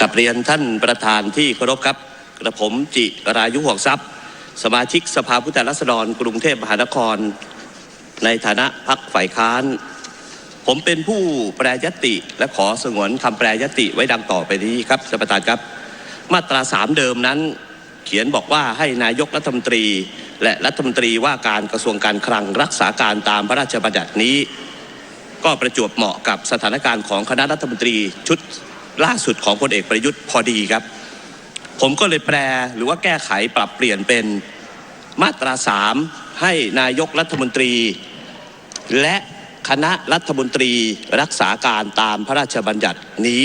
กับเรียนท่านประธานที่เคารพครับ กระผมจิรายุห่วงทรัพย์ สมาชิกสภาผู้แทนราษฎรกรุงเทพมหานคร ในฐานะพักฝ่ายค้าน ผมเป็นผู้แปรยติ และขอสงวนคำแปรยติไว้ดังต่อไปนี้ครับท่านประธานครับ มาตราสามเดิมนั้น เขียนบอกว่าให้นายกรัฐมนตรี และรัฐมนตรีว่าการกระทรวงการคลังรักษาการตามพระราชบัญญัตินี้ ก็ประจวบเหมาะกับสถานการณ์ของคณะรัฐมนตรีชุด ล่าสุดของพลเอกประยุทธ์พอดีครับ ผมก็เลยแปลหรือว่าแก้ไขปรับเปลี่ยนเป็นมาตราสามให้นายกรัฐมนตรี และคณะรัฐมนตรีรักษาการตามพระราชบัญญัตินี้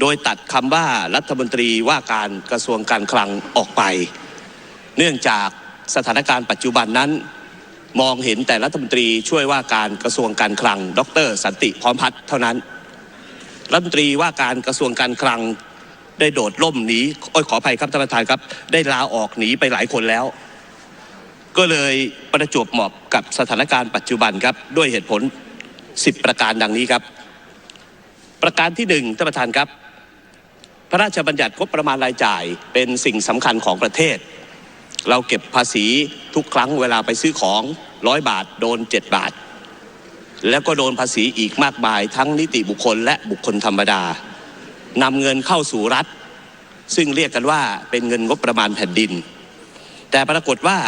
โดยตัดคำว่ารัฐมนตรีว่าการกระทรวงการคลังออกไป เนื่องจากสถานการณ์ปัจจุบันนั้น มองเห็นแต่รัฐมนตรีช่วยว่าการกระทรวงการคลัง ดร สันติพร้อมพัฒน์เท่านั้น รัฐมนตรีว่าการกระทรวงการคลังได้โดดล่มหนีโอ้ยขออภัยครับท่านประธานครับ ได้ลาออกหนีไปหลายคนแล้ว ก็เลยประจวบเหมาะกับสถานการณ์ปัจจุบันครับ ด้วยเหตุผล 10 ประการดังนี้ครับ ประการที่หนึ่งท่านประธานครับ พระราชบัญญัติงบประมาณรายจ่ายเป็นสิ่งสำคัญของประเทศ เราเก็บภาษีทุกครั้งเวลาไปซื้อของร้อยบาท โดน 7 บาท แล้วก็โดนภาษีอีกมากมาย ทั้งนิติบุคคลและบุคคลธรรมดานำเงินเข้าสู่รัฐ ซึ่งเรียกกันว่าเป็นเงินงบประมาณแผ่นดิน แต่ปรากฏว่า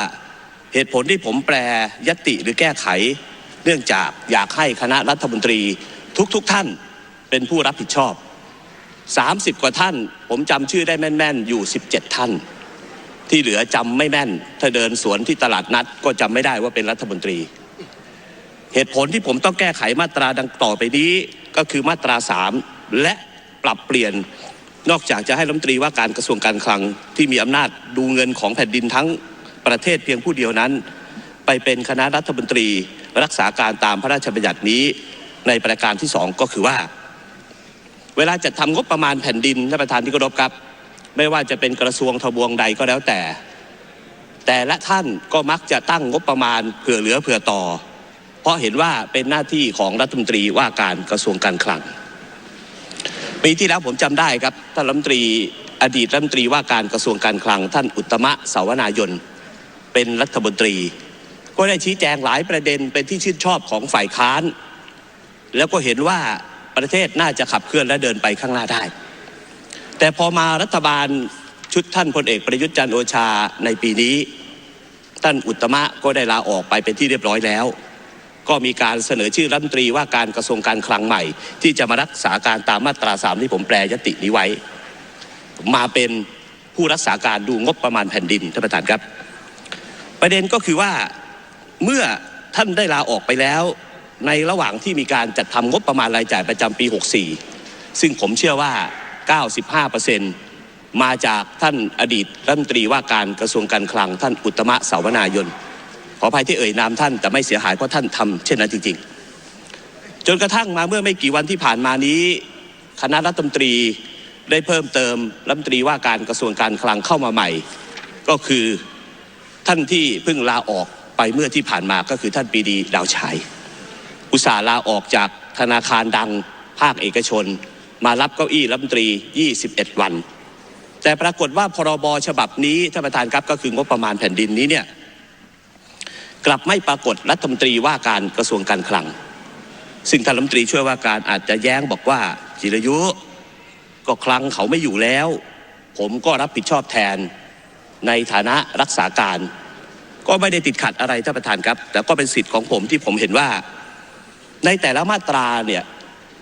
เหตุผลที่ผมแปรยตติหรือแก้ไข เนื่องจากอยากให้คณะรัฐมนตรีทุกๆทท่านเป็นผู้รับผิดชอบ 30 กว่าท่าน ผมจำชื่อได้แม่น ๆ อยู่ 17 ท่าน ที่เหลือจำไม่แม่น ถ้าเดินสวนที่ตลาดนัดก็จำไม่ได้ว่าเป็นรัฐมนตรี เหตุผลที่ผมต้องแก้ไขมาตราดังต่อไปนี้ ก็คือมาตรา 3 และปรับเปลี่ยนนอกจากจะให้รัฐมนตรีว่าการกระทรวงการคลังที่มีอำนาจดูเงินของแผ่นดินทั้งประเทศเพียงผู้เดียวนั้น ไปเป็นคณะรัฐมนตรีรักษาการตามพระราชบัญญัตินี้ในประการที่สองก็คือว่า เวลาจะทำงบประมาณแผ่นดินท่านประธานที่เคารพครับ ไม่ว่าจะเป็นกระทรวงทบวงใดก็แล้วแต่ แต่ละท่านก็มักจะตั้งงบประมาณเผื่อเหลือเผื่อต่อ เพราะเห็นว่าเป็นหน้าที่ของรัฐมนตรีว่าการกระทรวงการคลังปีที่แล้วผมจำได้ครับท่านรัฐมนตรีอดีตรัฐมนตรีว่าการกระทรวงการคลัง ท่านอุตมะสาวนายนเป็นรัฐมนตรี ก็ได้ชี้แจงหลายประเด็นเป็นที่ชื่นชอบของฝ่ายค้าน แล้วก็เห็นว่าประเทศน่าจะขับเคลื่อนและเดินไปข้างหน้าได้ แต่พอมารัฐบาลชุดท่านพลเอกประยุทธ์จันโอชาในปีนี้ ท่านอุตมะก็ได้ลาออกไปเป็นที่เรียบร้อยแล้ว ก็มีการเสนอชื่อรัฐมนตรีว่าการกระทรวงการคลังใหม่ ที่จะมารักษาการตามมาตราสามที่ผมแปลยตินี้ไว้ มาเป็นผู้รักษาการดูงบประมาณแผ่นดินท่านประธานครับ ประเด็นก็คือว่าเมื่อท่านได้ลาออกไปแล้ว ในระหว่างที่มีการจัดทำงบประมาณรายจ่ายประจำปี 64 ซึ่งผมเชื่อว่า 95%มาจากท่านอดีตรัฐมนตรีว่าการกระทรวงการคลังท่านอุตมะสาวนายน ออภัยที่เอ่ยนามท่านแต่ไม่เสียหายเพราะท่านทำเช่นนั้นจริง ๆ จนกระทั่งมาเมื่อไม่กี่วันที่ผ่านมานี้ คณะรัฐมนตรีได้เพิ่มเติมรัฐมนตรีว่าการกระทรวงการคลังเข้ามาใหม่ ก็คือท่านที่เพิ่งลาออกไปเมื่อที่ผ่านมาก็คือท่านปีดีดาวฉายอุตสาลาออกจากธนาคารดังภาคเอกชน มารับเก้าอี้รัฐมนตรี 21 วัน แต่ปรากฏว่าพรบฉบับนี้ท่านประธานครับก็คืองบประมาณแผ่นดินนี้เนี่ย กลับไม่ปรากฏรัฐมนตรีว่าการกระทรวงการคลัง ซึ่งท่านรัฐมนตรีช่วยว่าการอาจจะแย้งบอกว่าจิรยุ ก็คลังเขาไม่อยู่แล้ว ผมก็รับผิดชอบแทนในฐานะรักษาการ ก็ไม่ได้ติดขัดอะไรท่านประธานครับ แต่ก็เป็นสิทธิ์ของผมที่ผมเห็นว่า ในแต่ละมาตราเนี่ย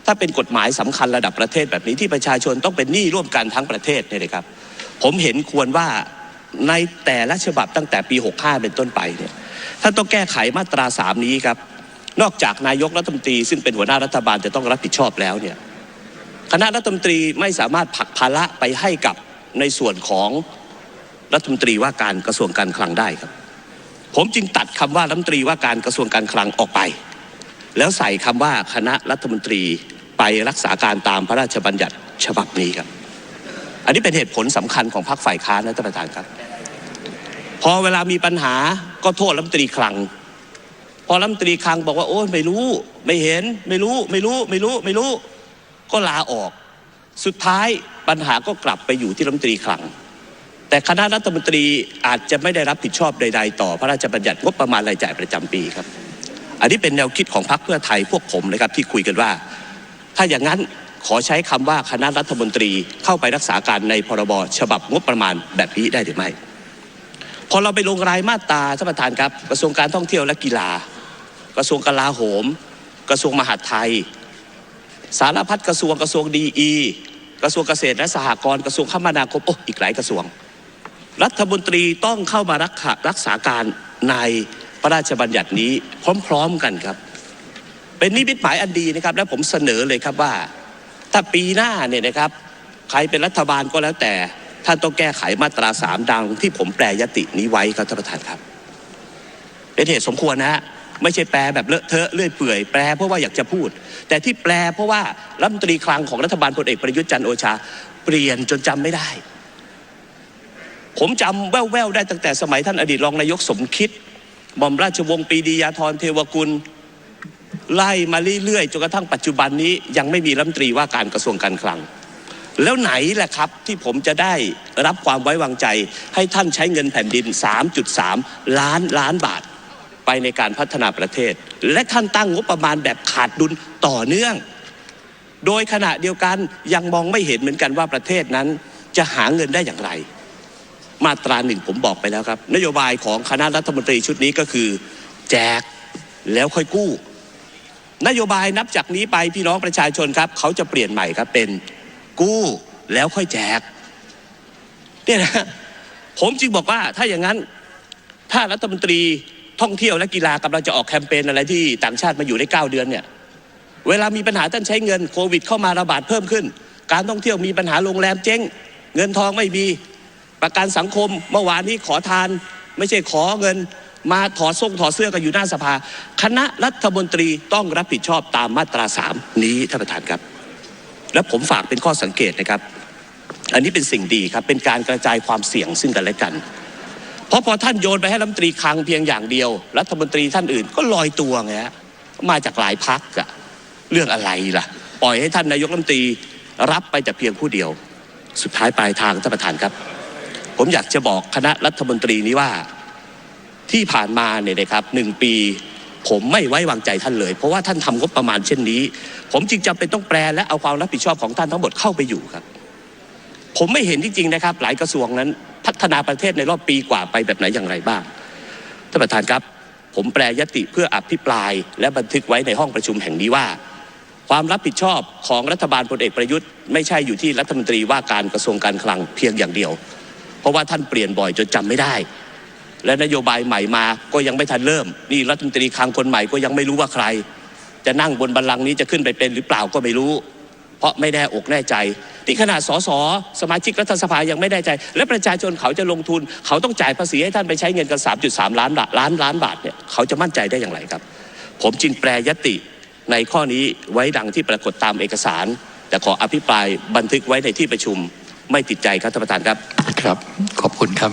ถ้าเป็นกฎหมายสำคัญระดับประเทศแบบนี้ที่ประชาชนต้องเป็นหนี้ร่วมกันทั้งประเทศเนี่ยนะครับ ผมเห็นควรว่าในแต่ละฉบับตั้งแต่ปี 65 เป็นต้นไปเนี่ย ท่านต้องแก้ไขมาตราสามนี้ครับ นอกจากนายกรัฐมนตรี ซึ่งเป็นหัวหน้ารัฐบาลจะต้องรับผิดชอบแล้วเนี่ยคณะรัฐมนตรีไม่สามารถผลักภาระไปให้กับในส่วนของรัฐมนตรีว่าการกระทรวงการคลังได้ครับ ผมจึงตัดคำว่ารัฐมนตรีว่าการกระทรวงการคลังออกไป แล้วใส่คำว่าคณะรัฐมนตรีไปรักษาการตามพระราชบัญญัติฉบับนี้ครับ อันนี้เป็นเหตุผลสำคัญของพรรคฝ่ายค้านนะท่านประธานครับ พอเวลามีปัญหาก็โทษรัฐมนตรีคลัง พอรัฐมนตรีคลังบอกว่าโอ้ไม่รู้ ไม่เห็น ไม่รู้ ไม่รู้ ไม่รู้ ไม่รู้ ก็ลาออก สุดท้ายปัญหาก็กลับไปอยู่ที่รัฐมนตรีคลัง แต่คณะรัฐมนตรีอาจจะไม่ได้รับผิดชอบใด ๆ ต่อพระราชบัญญัติงบประมาณรายจ่ายประจำปีครับ อันนี้เป็นแนวคิดของพรรคเพื่อไทยพวกผมนะครับที่คุยกันว่า ถ้าอย่างนั้นขอใช้คำว่าคณะรัฐมนตรีเข้าไปรักษาการในพรบฉบับงบประมาณแบบนี้ได้หรือไม่ พอเราไปลงรายมาตราท่านประธานครับ กระทรวงการท่องเที่ยวและกีฬา กระทรวงกลาโหม กระทรวงมหาดไทย สารพัดกระทรวงกระทรวงดีอีกระทรวงเกษตรและสหกรณ์กระทรวงคมนาคมโอ้อีกหลายกระทรวง รัฐมนตรีต้องเข้ามารักษารักษาการในพระราชบัญญัตินี้พร้อมๆกันครับ เป็นนิมิตหมายอันดีนะครับ และผมเสนอเลยครับว่า ถ้าปีหน้าเนี่ยนะครับ ใครเป็นรัฐบาลก็แล้วแต่ ท่านต้องแก้ไขมาตราสามดังที่ผมแปลยตินี้ไว้ครับท่านประธานครับ เป็นเหตุสมควรนะฮะไม่ใช่แปลแบบเลอะเทอะเลื่อยเปื่อยแปลเพราะว่าอยากจะพูด แต่ที่แปลเพราะว่ารัฐมนตรีคลังของรัฐบาลพลเอกประยุทธ์จันทร์โอชา เปลี่ยนจนจำไม่ได้ ผมจำแว่วๆได้ตั้งแต่สมัยท่านอดีตรองนายกสมคิดหม่อมราชวงศ์ปรีดียาธรเทวกุลไล่มาเรื่อยๆจนกระทั่งปัจจุบันนี้ยังไม่มีรัฐมนตรีว่าการกระทรวงการคลัง แล้วไหนแหละครับที่ผมจะได้รับความไว้วางใจ ให้ท่านใช้เงินแผ่นดิน 3.3 ล้านล้านบาท ไปในการพัฒนาประเทศ และท่านตั้งงบประมาณแบบขาดดุลต่อเนื่อง โดยขณะเดียวกันยังมองไม่เห็นเหมือนกันว่าประเทศนั้นจะหาเงินได้อย่างไร มาตราหนึ่งผมบอกไปแล้วครับ นโยบายของคณะรัฐมนตรีชุดนี้ก็คือ แจกแล้วค่อยกู้ นโยบายนับจากนี้ไปพี่น้องประชาชนครับ เขาจะเปลี่ยนใหม่ครับเป็น กู้แล้วค่อยแจกเนี่ยนะผมจึงบอกว่าถ้าอย่างนั้น ถ้ารัฐมนตรีท่องเที่ยวและกีฬากำลังจะออกแคมเปญอะไรที่ต่างชาติมาอยู่ได้เก้าเดือนเนี่ยเวลามีปัญหาท่านใช้เงินโควิด เข้ามาระบาดเพิ่มขึ้น การท่องเที่ยวมีปัญหาโรงแรมเจ๊ง เงินทองไม่มีประกันสังคมเมื่อวานนี้ขอทาน ไม่ใช่ขอเงินมาถอดส่งถอดเสื้อกันอยู่หน้าสภา คณะรัฐมนตรีต้องรับผิดชอบตามมาตราสามนี้ท่านประธานครับ และผมฝากเป็นข้อสังเกตนะครับ อันนี้เป็นสิ่งดีครับเป็นการกระจายความเสี่ยงซึ่งกันและกัน เพราะพอท่านโยนไปให้รัฐมนตรีคลังเพียงอย่างเดียว รัฐมนตรีท่านอื่นก็ลอยตัวไงฮะมาจากหลายพักอะเรื่องอะไรล่ะ ปล่อยให้ท่านนายกรัฐมนตรีรับไปแต่เพียงผู้เดียว สุดท้ายปลายทางท่านประธานครับ ผมอยากจะบอกคณะรัฐมนตรีนี้ว่าที่ผ่านมาเนี่ยนะครับหนึ่งปี ผมไม่ไว้วางใจท่านเลย เพราะว่าท่านทำงบประมาณเช่นนี้ ผมจึงจำเป็นต้องแปลและเอาความรับผิดชอบของท่านทั้งหมดเข้าไปอยู่ครับ ผมไม่เห็นจริงๆนะครับ หลายกระทรวงนั้น พัฒนาประเทศในรอบปีกว่าไปแบบไหนอย่างไรบ้างท่านประธานครับผมแปลยติเพื่ออภิปราย และบันทึกไว้ในห้องประชุมแห่งนี้ว่า ความรับผิดชอบของรัฐบาลพลเอกประยุทธ์ไม่ใช่อยู่ที่รัฐมนตรีว่าการกระทรวงการคลังเพียงอย่างเดียว เพราะว่าท่านเปลี่ยนบ่อยจนจำไม่ได้ และนโยบายใหม่มาก็ยังไม่ทันเริ่ม นี่รัฐมนตรีคลังคนใหม่ก็ยังไม่รู้ว่าใคร จะนั่งบนบัลลังก์นี้จะขึ้นไปเป็นหรือเปล่าก็ไม่รู้ เพราะไม่แน่อกแน่ใจที่ขนาดสสสมาชิกรัฐสภายังไม่แน่ใจ และประชาชนเขาจะลงทุน เขาต้องจ่ายภาษีให้ท่านไปใช้เงินกัน 3.3 ล้านบาทล้านล้านบาทเนี่ยเขาจะมั่นใจได้อย่างไรครับ ผมจึงแปลยติในข้อนี้ไว้ดังที่ปรากฏตามเอกสาร แต่ขออภิปรายบันทึกไว้ในที่ประชุมไม่ติดใจครับท่านประธานครับครับ ขอบคุณครับ